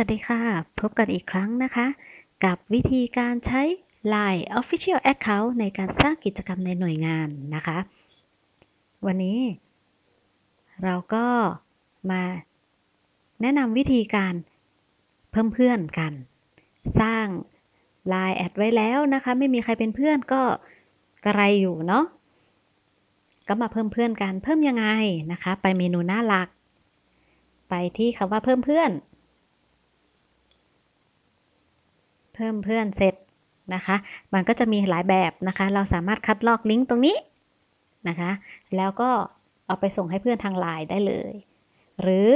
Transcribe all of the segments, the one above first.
วัสดีค่ะ พบกันอีกครั้งนะคะ กับวิธีการใช้ Line Official Account ในการสร้างกิจกรรมในหน่วยงานนะคะ วันนี้ เราก็มาแนะนำวิธีการเพิ่มเพื่อนกัน สร้าง Line แอดไว้แล้วนะคะ ไม่มีใครเป็นเพื่อนก็กระไรอยู่เนาะก็มาเพิ่มเพื่อนกันเพิ่มยังไงนะคะ ไปเมนูหน้าหลัก ไปที่คำว่าเพิ่มเพื่อน เพิ่มเพื่อนเสร็จนะคะ มันก็จะมีหลายแบบนะคะ เราสามารถคัดลอกลิงก์ตรงนี้นะคะ แล้วก็เอาไปส่งให้เพื่อนทางไลน์ได้เลย หรือ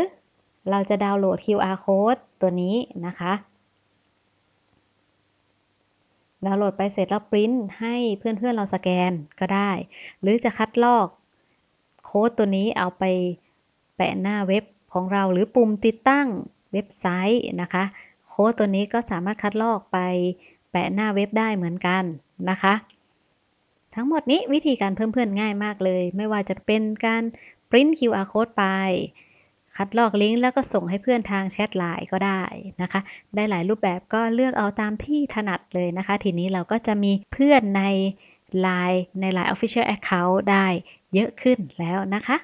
เราจะดาวน์โหลด QR code ตัวนี้นะคะดาวน์โหลดไปเสร็จแล้วปริ้นให้เพื่อนๆเราสแกนก็ได้ หรือจะคัดลอกโค้ดตัวนี้เอาไปแปะหน้าเว็บของเราหรือปุ่มติดตั้งเว็บไซต์นะคะ โค้ดตัวนี้ก็สามารถคัดลอกไปแปะหน้าเว็บได้เหมือนกันนะคะ ทั้งหมดนี้วิธีการเพิ่มเพื่อนง่ายมากเลย ไม่ว่าจะเป็นการปริ้น QR code ไป คัดลอกลิงก์แล้วก็ส่งให้เพื่อนทางแชทไลน์ก็ได้นะคะ ได้หลายรูปแบบก็เลือกเอาตามที่ถนัดเลยนะคะ ทีนี้เราก็จะมีเพื่อนใน Line ใน Line Official Account ได้เยอะขึ้นแล้วนะคะ